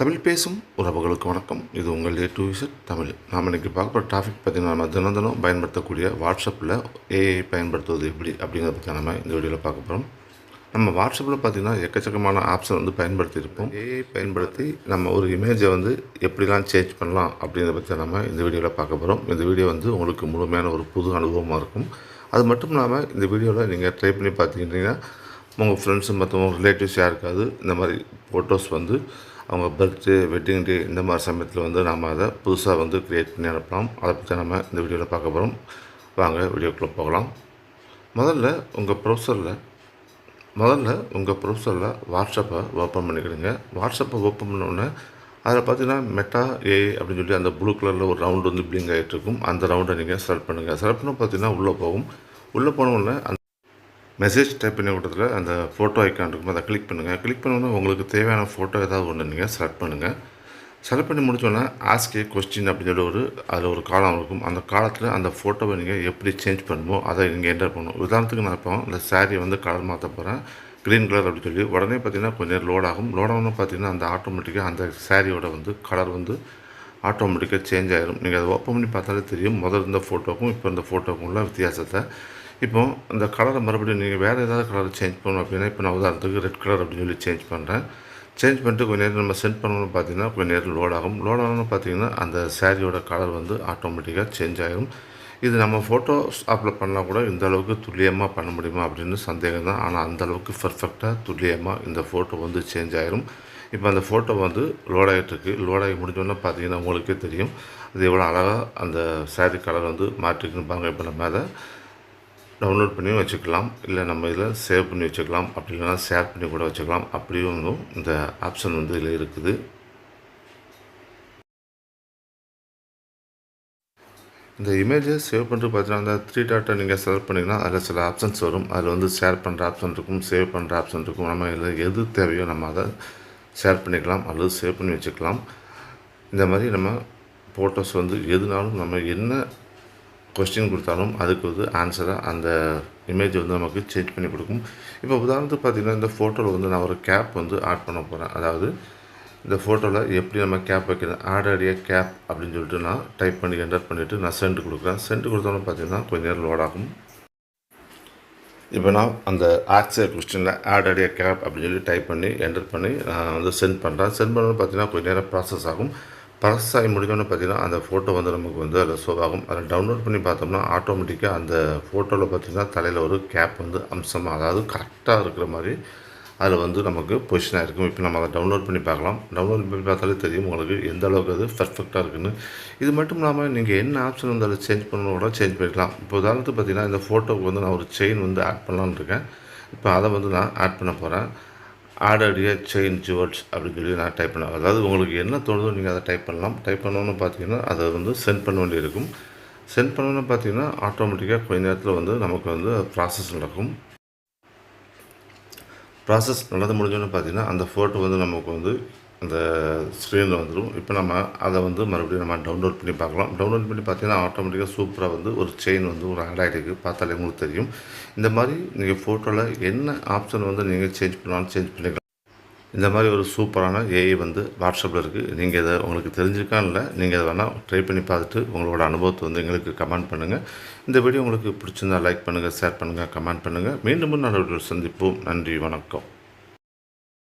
தமிழ் பேசும் உறவுகளுக்கு வணக்கம். இது உங்கள் ஏ டூ விசட் தமிழ். நாம் இன்றைக்கி பார்க்க போகிற டாபிக் பார்த்திங்கன்னா நம்ம தினம் தினம் பயன்படுத்தக்கூடிய வாட்ஸ்அப்பில் ஏஐ பயன்படுத்துவது எப்படி அப்படிங்கிறத பற்றி நம்ம இந்த வீடியோவில் பார்க்க போகிறோம் நம்ம வாட்ஸ்அப்பில் பார்த்திங்கன்னா எக்கச்சக்கமான ஆப்ஷன் வந்து பயன்படுத்தியிருப்போம் ஏஐ பயன்படுத்தி நம்ம ஒரு இமேஜை வந்து எப்படிலாம் சேஞ்ச் பண்ணலாம் அப்படிங்கிறத பற்றி நம்ம இந்த வீடியோவில் பார்க்க போகிறோம் இந்த வீடியோ வந்து உங்களுக்கு முழுமையான ஒரு புது அனுபவமாக இருக்கும். அது மட்டும் இல்லாமல் இந்த வீடியோவில் நீங்கள் ட்ரை பண்ணி பார்த்துக்கிட்டிங்கன்னா உங்கள் ஃப்ரெண்ட்ஸு மற்றவங்க ரிலேட்டிவ்ஸ் யாருக்காவது இந்த மாதிரி ஃபோட்டோஸ் வந்து அவங்க பர்த்டே வெட்டிங் டே இந்த மாதிரி சமயத்தில் வந்து நாம் அதை புதுசாக வந்து க்ரியேட் பண்ணி அனுப்பலாம். அதை பற்றி நம்ம இந்த வீடியோவில் பார்க்க போகிறோம் வாங்க வீடியோக்குள்ளே போகலாம். முதல்ல உங்கள் ப்ரௌசரில் முதல்ல உங்கள் ப்ரௌசரில் வாட்ஸ்அப்பை ஓப்பன் பண்ணிக்கிடுங்க. வாட்ஸ்அப்பை ஓப்பன் பண்ணோடனே அதில் பார்த்தீங்கன்னா மெட்டா ஏ அப்படின்னு சொல்லி அந்த ப்ளூ கலரில் ஒரு ரவுண்டு வந்து பிளிங்க் ஆகிட்டு இருக்கும் அந்த ரவுண்டை நீங்கள் செலக்ட் பண்ணுங்கள் செலக்ட் பண்ண பார்த்தீங்கன்னா உள்ளே போகும். உள்ளே போனவுடனே அந்த மெசேஜ் டைப் பண்ணி விட்டதில் அந்த ஃபோட்டோ ஐக்கான் இருக்கும் அதை கிளிக் பண்ணுங்கள் கிளிக் பண்ணோன்னே உங்களுக்கு தேவையான ஃபோட்டோ ஏதாவது ஒன்று நீங்கள் செலக்ட் பண்ணுங்கள் செலக்ட் பண்ணி முடிச்சோன்னே ஆஸ்கே கொஸ்டின் அப்படின்னு சொல்லி ஒரு அதில் ஒரு காலம் இருக்கும். அந்த காலத்தில் அந்த ஃபோட்டோவை நீங்கள் எப்படி சேஞ்ச் பண்ணுமோ அதை நீங்கள் என்டர் பண்ணணும். உதாரணத்துக்கு நான் இப்போ இந்த சாரியை வந்து கலர் மாற்ற போகிறேன் க்ரீன் கலர் அப்படின்னு சொல்லி. உடனே பார்த்தீங்கன்னா கொஞ்சம் நேரம் லோட் ஆகும். லோட் ஆகணும் பார்த்தீங்கன்னா அந்த ஆட்டோமேட்டிக்காக அந்த சாரியோட வந்து கலர் வந்து ஆட்டோமேட்டிக்காக சேஞ்ச் ஆகிடும் நீங்கள் அதை ஓப்பன் பண்ணி பார்த்தாலே தெரியும். முதல் இருந்த ஃபோட்டோக்கும் இப்போ இந்த ஃபோட்டோக்கும் உள்ள வித்தியாசத்தை. இப்போ அந்த கலரை மறுபடியும் நீங்கள் வேறு ஏதாவது கலரை சேஞ்ச் பண்ணணும் அப்படின்னா இப்போ நான் உதாரணத்துக்கு ரெட் கலர் அப்படின்னு சொல்லி சேஞ்ச் பண்ணுறேன் சேஞ்ச் பண்ணிட்டு கொஞ்சம் நேரம் நம்ம சென்ட் பண்ணணும்னு பார்த்தீங்கன்னா கொஞ்சம் நேரம் லோட் ஆகும். லோட் ஆகணும்னு பார்த்தீங்கன்னா அந்த சாரியோட கலர் வந்து ஆட்டோமேட்டிக்காக சேஞ்ச் ஆகிடும் இது நம்ம ஃபோட்டோ அப்லோட் பண்ணால் கூட இந்த அளவுக்கு துல்லியமாக பண்ண முடியுமா அப்படின்னு சந்தேகம் தான். ஆனால் அந்தளவுக்கு பர்ஃபெக்டாக துல்லியமாக இந்த ஃபோட்டோ வந்து சேஞ்ச் ஆகிரும் இப்போ அந்த ஃபோட்டோ வந்து லோட் ஆகிட்டுருக்கு லோட் ஆகி முடிஞ்சோன்னே பார்த்தீங்கன்னா உங்களுக்கே தெரியும். அது எவ்வளோ அழகாக அந்த சாரி கலர் வந்து மாற்றிருக்குன்னு பாருங்க இப்போ நம்ம அதை டவுன்லோட் பண்ணியும் வச்சுக்கலாம். இல்லை நம்ம இதில் சேவ் பண்ணி வச்சுக்கலாம். அப்படி இல்லைனா ஷேர் பண்ணி கூட வச்சுக்கலாம். அப்படியும் இந்த ஆப்ஷன் வந்து இதில் இருக்குது. இந்த இமேஜை சேவ் பண்ணிட்டு பார்த்தீங்கன்னா அந்த த்ரீ டாட்டை நீங்கள் செலக்ட் பண்ணிங்கன்னா அதில் சில ஆப்ஷன்ஸ் வரும். அதில் வந்து ஷேர் பண்ணுற ஆப்ஷன் இருக்கும் சேவ் பண்ணுற ஆப்ஷன் இருக்கும். நம்ம இதில் எது தேவையோ நம்ம அதை ஷேர் பண்ணிக்கலாம். அல்லது சேவ் பண்ணி வச்சுக்கலாம். இந்த மாதிரி நம்ம ஃபோட்டோஸ் வந்து எதுனாலும் நம்ம என்ன கொஸ்டின் கொடுத்தாலும் அதுக்கு வந்து ஆன்சராக அந்த இமேஜ் வந்து நமக்கு சேஞ்ச் பண்ணி கொடுக்கும். இப்போ உதாரணத்துக்கு பார்த்திங்கன்னா இந்த ஃபோட்டோவில் வந்து நான் ஒரு கேப் வந்து ஆட் பண்ண போகிறேன் அதாவது இந்த ஃபோட்டோவில் எப்படி நம்ம கேப் வைக்கிறது? ஆட் கேப் அப்படின்னு சொல்லிட்டு நான் டைப் பண்ணி என்டர் பண்ணிவிட்டு நான் சென்ட் கொடுக்குறேன். சென்ட் கொடுத்தோன்னு பார்த்தீங்கன்னா கொஞ்சம் நேரம் லோட் ஆகும். இப்போ நான் அந்த ஆக்சர் கொஸ்டினில் ஆட் கேப் அப்படின்னு சொல்லி டைப் பண்ணி என்டர் பண்ணி நான் வந்து சென்ட் பண்ணுறேன் சென்ட் பண்ணணும் பார்த்தீங்கன்னா கொஞ்சம் நேரம் ப்ராசஸ் ஆகும். ப்ராசஸ் ஆகி முடிஞ்சோன்னு பார்த்தீங்கன்னா அந்த ஃபோட்டோ வந்து நமக்கு வந்து அதில் ஷோ ஆகும். அதை டவுன்லோட் பண்ணி பார்த்தோம்னா ஆட்டோமேட்டிக்காக அந்த ஃபோட்டோவில் பார்த்தீங்கன்னா தலையில் ஒரு கேப் வந்து அம்சமாக அதாவது கரெக்டாக இருக்கிற மாதிரி அதில் வந்து நமக்கு பொசிஷனாக இருக்கும். இப்போ நம்ம அதை டவுன்லோட் பண்ணி பார்க்கலாம். டவுன்லோட் பண்ணி பார்த்தாலே தெரியும் உங்களுக்கு எந்த அளவுக்கு அது பர்ஃபெக்டாக இருக்குன்னு. இது மட்டும் இல்லாமல் நீங்கள் என்ன ஆப்ஷன் வந்து அதில் சேஞ்ச் பண்ணணும் கூட சேஞ்ச் பண்ணிக்கலாம். இப்போ உதாரணத்துக்கு பார்த்தீங்கன்னா இந்த ஃபோட்டோவுக்கு வந்து நான் ஒரு செயின் வந்து ஆட் பண்ணலான்னு இருக்கேன். இப்போ அதை வந்து நான் ஆட் பண்ண போகிறேன் ஆடடிய செயின் வேர்ட்ஸ் அப்படின்னு சொல்லி நான் டைப் பண்ணேன். அதாவது உங்களுக்கு என்ன தோணுதோ நீங்கள் அதை டைப் பண்ணலாம். டைப் பண்ணணும்னு பார்த்தீங்கன்னா அதை வந்து சென்ட் பண்ண வேண்டியிருக்கும். சென்ட் பண்ணணும்னு பார்த்தீங்கன்னா ஆட்டோமேட்டிக்காக கொஞ்ச நேரத்தில் வந்து நமக்கு வந்து ப்ராசஸ் நடக்கும். ப்ராசஸ் நடந்து முடிஞ்சோன்னு பார்த்தீங்கன்னா அந்த ஃபோட்டோ வந்து நமக்கு வந்து அந்த ஸ்க்ரீனில் வந்துடும் இப்போ நம்ம அதை வந்து மறுபடியும் நம்ம டவுன்லோட் பண்ணி பார்க்கலாம். டவுன்லோட் பண்ணி பார்த்தீங்கன்னா ஆட்டோமேட்டிக்காக சூப்பராக வந்து ஒரு செயின் வந்து ஒரு ஆட் ஆகிருக்கு பார்த்தாலே உங்களுக்கு தெரியும். இந்த மாதிரி நீங்கள் ஃபோட்டோவில் என்ன ஆப்ஷன் வந்து நீங்கள் சேஞ்ச் பண்ணாலும் சேஞ்ச் பண்ணிக்கலாம். இந்த மாதிரி ஒரு சூப்பரான ஏஐ வந்து வாட்ஸ்அப்பில் இருக்குது நீங்கள் இதை உங்களுக்கு தெரிஞ்சிருக்கான்னு இல்லை நீங்கள் அதை வேணால் ட்ரை பண்ணி பார்த்துட்டு உங்களோட அனுபவத்தை வந்து எங்களுக்கு கமெண்ட் பண்ணுங்கள் இந்த வீடியோ உங்களுக்கு பிடிச்சிருந்தா லைக் பண்ணுங்கள் ஷேர் பண்ணுங்கள் கமெண்ட் பண்ணுங்கள் மீண்டும் நல்ல ஒரு சந்திப்போம். நன்றி வணக்கம்.